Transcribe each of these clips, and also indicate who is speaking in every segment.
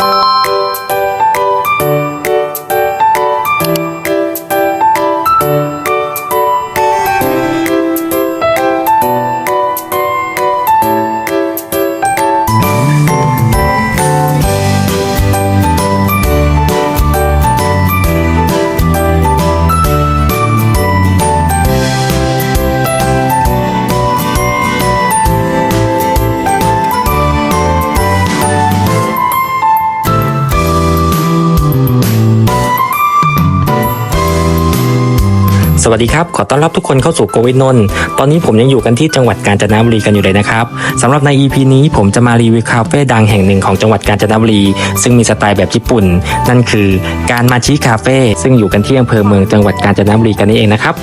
Speaker 1: you สวัสดีครับ ขอต้อนรับทุกคนเข้าสู่โกวิทนนท์ตอนนี้ผมยังอยู่กันที่จังหวัดกาญจนบุรีกันอยู่เลยนะครับสำหรับใน EP นี้ผมจะมารีวิวคาเฟ่ดังแห่งหนึ่งของจังหวัดกาญจนบุรี ซึ่งมีสไตล์แบบญี่ปุ่น นั่นคือการมาชิคาเฟ่ซึ่งอยู่กันที่อำเภอเมืองจังหวัดกาญจนบุรีกันนี่เองนะครับ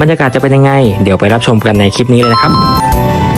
Speaker 1: บรรยากาศจะเป็นยังไง เดี๋ยวไปรับชมกันในคลิปนี้เลยนะครับ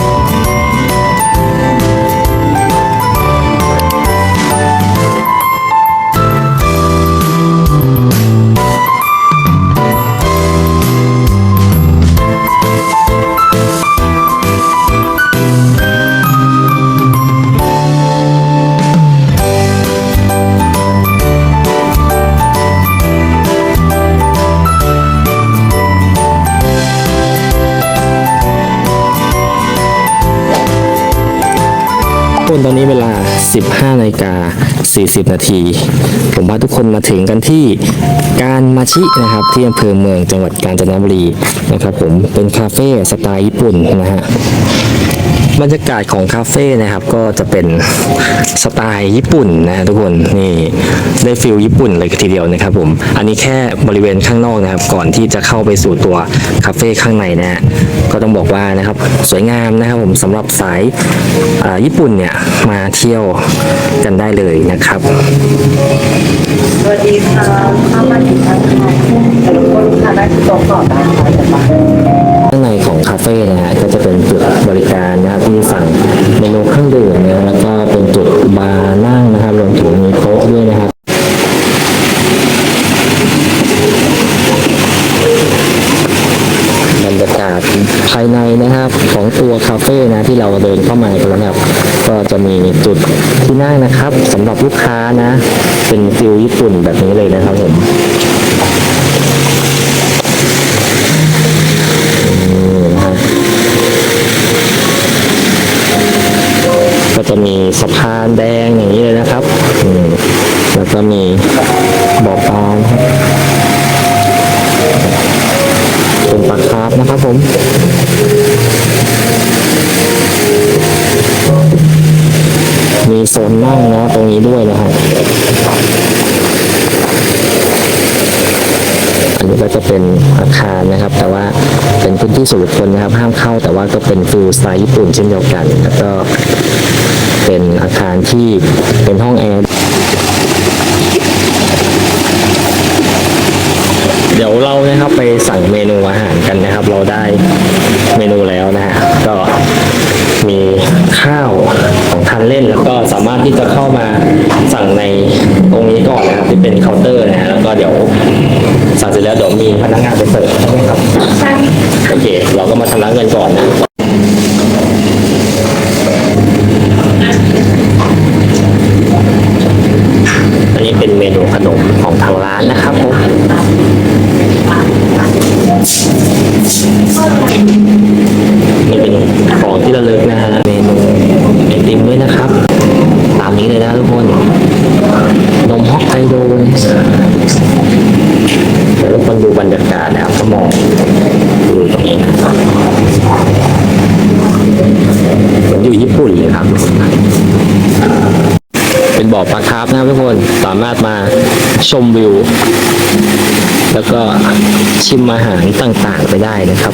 Speaker 1: คนตอนนี้เวลา 15นาฬิกา 40 นาที ผมพาทุกคนมาถึงกันที่การมาชินะครับที่อำเภอเมืองจังหวัดกาญจนบุรีนะครับผมเป็นคาเฟ่สไตล์ญี่ปุ่นนะฮะ บรรยากาศของคาเฟ่นะครับก็จะเป็นสไตล์ญี่ปุ่นนะฮะทุกคนนี่ได้ฟิลญี่ปุ่นเลยทีเดียวนะครับผมอันนี้แค่บริเวณข้างนอกนะครับ ก่อนที่จะเข้าไปสู่ตัวคาเฟ่ข้างในนะฮะก็ต้องบอกว่านะครับสวยงามนะครับผมสำหรับสายอ่าญี่ปุ่นเนี่ยมาเที่ยวกันได้เลยนะครับ
Speaker 2: สวัสดีค่ะข้ามาถึงทางค่ะแต่ละคนค้าได้ที่โต๊ะก่อได้ค่ะ
Speaker 1: เฟ่นะฮะก็จะเป็นจุดบริการนะครับที่สั่งเมนูเครื่องดื่มนะแล้วก็เป็นจุดบาร์นั่งนะครับรวมถึงมีโต๊ะด้วยนะครับบรรยากาศภายในนะครับของตัวคาเฟ่นะที่เราเดินเข้ามากันแล้วนะครับก็จะมีจุดที่นั่งนะครับสำหรับลูกค้านะ เป็นฟิลญี่ปุ่นแบบนี้เลยนะครับผม ก็จะมีสะพานแดงอย่างนี้เลยนะครับแล้วก็มีบ่อปลาครับเป็นปลาคาร์ฟนะครับผมมีโซนนั่งนะตรงนี้ด้วยนะครับอันนี้ก็จะเป็นอาคารนะครับ แต่ว่าเป็นพื้นที่ส่วนบุคคลนะครับ ห้ามเข้าแต่ว่าก็เป็นฟิลสไตล์ญี่ปุ่นเช่นเดียวกัน แล้วก็ เป็นอาคารที่เป็นห้องแอร์เดี๋ยวเรานะครับไปสั่งเมนูอาหารกันนะครับ เราได้เมนูแล้วนะฮะก็มีข้าวของทานเล่นแล้วก็สามารถที่จะเข้ามาสั่งในตรงนี้ก่อนนะครับที่เป็นเคาน์เตอร์นะฮะแล้วก็เดี๋ยวสั่งเสร็จแล้วเดี๋ยวมีพนักงานไปเสิร์ฟใช่ไหมครับใช่โอเค เราก็มาชำระเงินก่อนนะ นะครับผมนี่เป็นของที่ระลึกนะฮะเมนูไอติมด้วยนะครับ ตามนี้เลยนะทุกคน นมฮอกไกโดเดี๋ยวทุกคนดูบรรยากาศนะครับก็มอง บ่อปลาคาร์ฟนะครับทุกคนสามารถมาชมวิว แล้วก็ชิมอาหารต่างๆไปได้นะครับ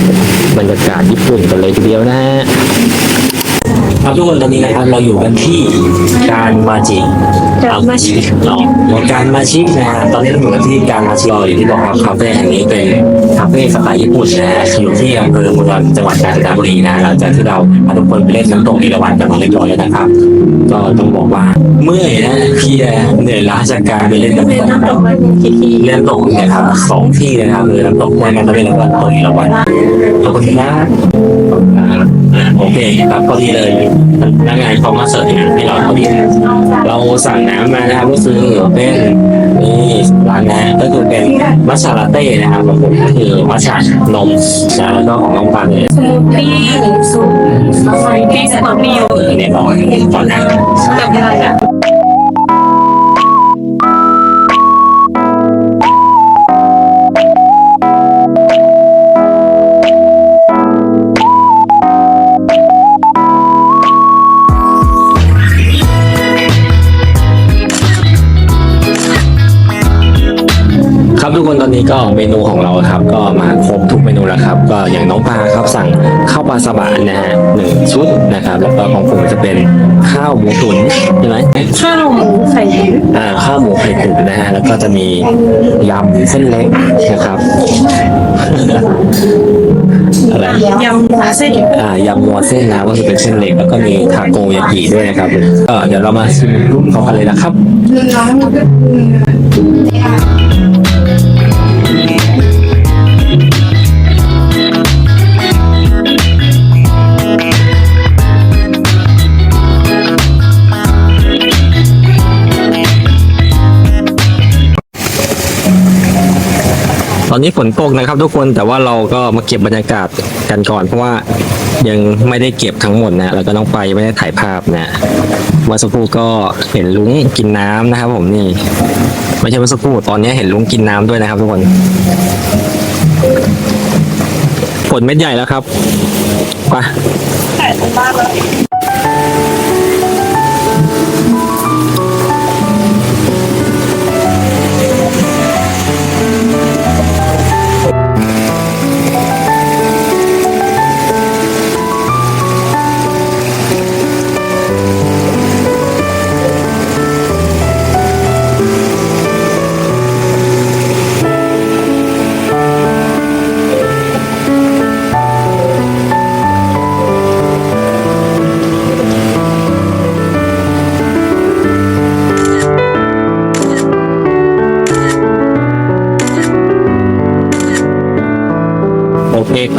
Speaker 1: บรรยากาศญี่ปุ่นกันเลยทีเดียวนะฮะครับทุกคนตอนนี้นะครับเราอยู่กันที่การมาจิ
Speaker 2: การมาชิ
Speaker 1: เราการมาชินะฮะตอนนี้เราอยู่กันที่การมาชิเราอยู่ที่บอกว่าคาเฟ่แห่งนี้เป็นคาเฟ่สไตล์ญี่ปุ่นนะฮะอยู่ที่อำเภอเมืองจังหวัดกาญจนบุรีนะหลังจากที่เราพาทุกคนไปเล่นน้ำตกเอราวัณกันมาเรียบร้อยแล้วนะครับ ก็ต้องบอกว่า เมื่อยนะเพลียเหนื่อยล้าจากการไปเล่นน้ำตก
Speaker 2: น้ำตกมันกี่ที
Speaker 1: เล่นตกเนี่ยครับสองที่นะครับคือน้ำตกแม่กันตะเวนแล้วก็ตกอีกแล้ววันขอบคุณนะโอเคครับพอดีเลยพนักงานเขามาเสิร์ฟงานให้เราพอดีเลยเราสั่งน้ำมานะครับก็คือเป็นนี่ร้านนะก็คือเป็นมัชชาลาเต้นะครับผมก็คือมัชชานมนะแล้วก็ของน้องปันเนี่ย
Speaker 3: สูตี้ซุปสมูทตี้สมูทตี้โยเกิร์ต
Speaker 1: เนี่ยบอกก่อนนะ
Speaker 3: กับอะไรอะ
Speaker 1: กคนตอนนี้ก็เมนูของเราครับ ก็มาครบทุกเมนูแล้วครับ ก็อย่างน้องปลาครับสั่งข้าวปลาสบะนะฮะหนึ่งชุดนะครับ แล้วก็ของผมจะเป็นข้าวหมูตุ๋นใช่ไหม
Speaker 3: ข้าวหมูไข่ดิบ
Speaker 1: อ่าข้าวหมูไข่ตุ๋นนะฮะแล้วก็จะมียำเส้นเล็กนะครับอะไร
Speaker 3: ยำหมูเส้น
Speaker 1: อ่ายำนัวเส้นนะก็คือเป็นเส้นเล็กแล้วก็มีทาโกยากิด้วยนะครับก็เดี๋ยวเรามาชิมพร้อมกันเลยนะครับ ตอนนี้ฝนตกนะครับทุกคนแต่ว่าเราก็มาเก็บบรรยากาศกันก่อน เพราะว่ายังไม่ได้เก็บทั้งหมดนะแล้วก็น้องไปไม่ได้ถ่ายภาพนะเมื่อสักครู่ก็เห็นลุงกินน้ำนะครับ ผมนี่ ไม่ใช่เมื่อสักครู่ตอนนี้เห็นลุงกินน้ำด้วยนะครับ ทุกคนฝนเม็ดใหญ่แล้วครับไป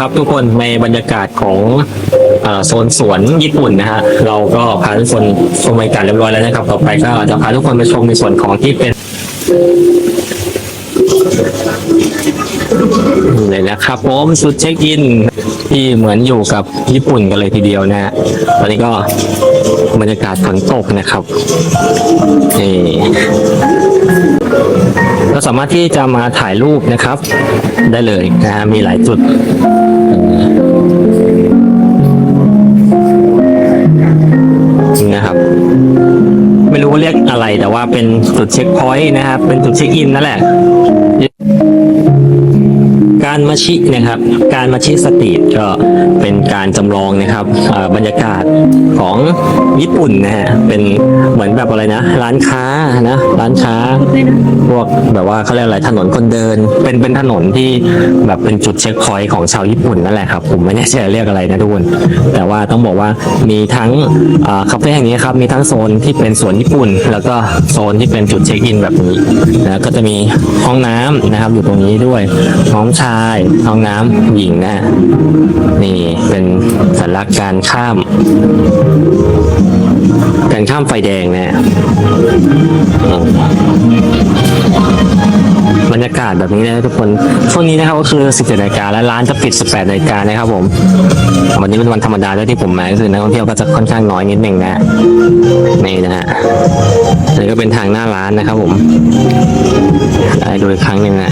Speaker 1: ครับทุกคนในบรรยากาศของอโซนสวนญี่ปุ่นนะฮะเราก็พาทุกคนชมบรรยากาศเรียบร้อยแล้วนะครับ ต่อไปก็จะพาทุกคนไปชมในส่วนของที่เป็นเลยนะครับผมสุดเช็คอินที่เหมือนอยู่กับญี่ปุ่นกันเลยทีเดียวนะฮะตอนนี้ก็บรรยากาศฝนตกนะครับนี่ก็สามารถที่จะมาถ่ายรูปนะครับ ได้เลยนะมีหลายจุด รู้ว่าเรียกอะไร แต่ว่าเป็นจุดเช็คพอยต์นะครับ เป็นจุดเช็คอินนั่นแหละ การมาชินะครับ การมาชิสตรีทก็เป็นการจำลองนะครับบรรยากาศของญี่ปุ่นนะฮะเป็นเหมือนแบบอะไรนะ ร้านค้านะร้านค้าพวกแบบว่าเขาเรียกอะไรถนนคนเดิน เป็นเป็นถนนที่แบบเป็นจุดเช็คพอยต์ของชาวญี่ปุ่นนั่นแหละครับผมไม่แน่ใจเรียกอะไรนะทุกคนแต่ว่าต้องบอกว่ามีทั้งคาเฟ่แห่งนี้ครับมีทั้งโซนที่เป็นสวนญี่ปุ่น แล้วก็โซนที่เป็นจุดเช็คอินแบบนี้นะก็จะมีห้องน้ำนะครับอยู่ตรงนี้ด้วยห้องชายห้องน้ำหญิงนะนี่เป็นสัญลักษณ์การข้าม การข้ามไฟแดงนะอืมบรรย กาศแบบนี้นะทุกคนช่วงนี้นะครับก็คือ 17นาฬิกาและร้านจะปิด 18นาฬิกานะครับผม วันนี้เป็นวันธรรมดาด้วยที่ผมมาก็คือนักท่องเที่ยวก็จะค่อนข้างน้อยนิดหนึ่งนะนี่นะฮะนี่ก็เป็นทางหน้าร้านนะครับผมได้ดูอีกครั้งหนึ่งนะ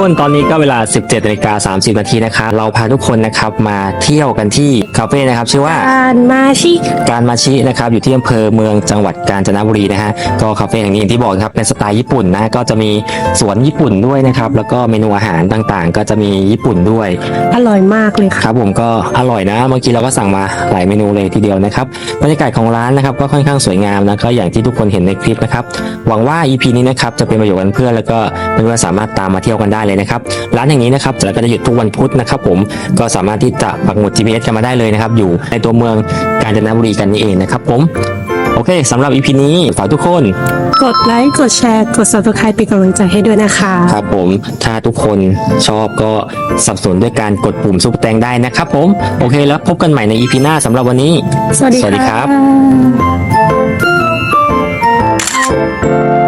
Speaker 1: ครับทุกคน ตอนนี้ก็เวลา 17นาฬิกา30นาทีนะครับเราพาทุกคนนะครับมาเที่ยวกันที่คาเฟ่นะครับ ชื่อว่า
Speaker 4: การมาชิ
Speaker 1: การมาชินะครับ อยู่ที่อำเภอเมืองจังหวัดกาญจนบุรีนะฮะ ก็คาเฟ่แห่งนี้อย่างที่บอกครับเป็นสไตล์ญี่ปุ่นนะ ก็จะมีสวนญี่ปุ่นด้วยนะครับ แล้วก็เมนูอาหารต่างๆ ก็จะมีญี่ปุ่นด้วย
Speaker 4: อร่อยมากเลยค่ะ
Speaker 1: ครับผมก็อร่อยนะ เมื่อกี้เราก็สั่งมาหลายเมนูเลยทีเดียวนะครับ บรรยากาศของร้านนะครับก็ค่อนข้างสวยงามนะก็อย่างที่ทุกคนเห็นในคลิปนะครับ หวังว่า EP นี้นะครับจะเป็นประโยชน์กับเพื่อนแล้วก็เพื่อนๆสามารถตามมาเที่ยวกันได้เลยนะครับร้านแห่งนี้นะครับเราก็จะหยุดทุกวันพุธนะครับผมก็สามารถที่จะปักหมุด GPS กันมาได้เลยนะครับอยู่ในตัวเมืองกาญจนบุรีกันนี่เองนะครับผมโอเคสำหรับ EP นี้ฝากทุกคน
Speaker 4: กดไลค์กดแชร์กด subscribe เป็นกำลังใจให้ด้วยนะคะ
Speaker 1: ครับผมถ้าทุกคนชอบก็สนับสนุนด้วยการกดปุ่มซุปเปอร์แตงได้นะครับผม โอเคแล้วพบกันใหม่ใน EP หน้าสำหรับวันนี้
Speaker 4: สวัสดี
Speaker 1: สวัสดีครับ
Speaker 4: ค่ะ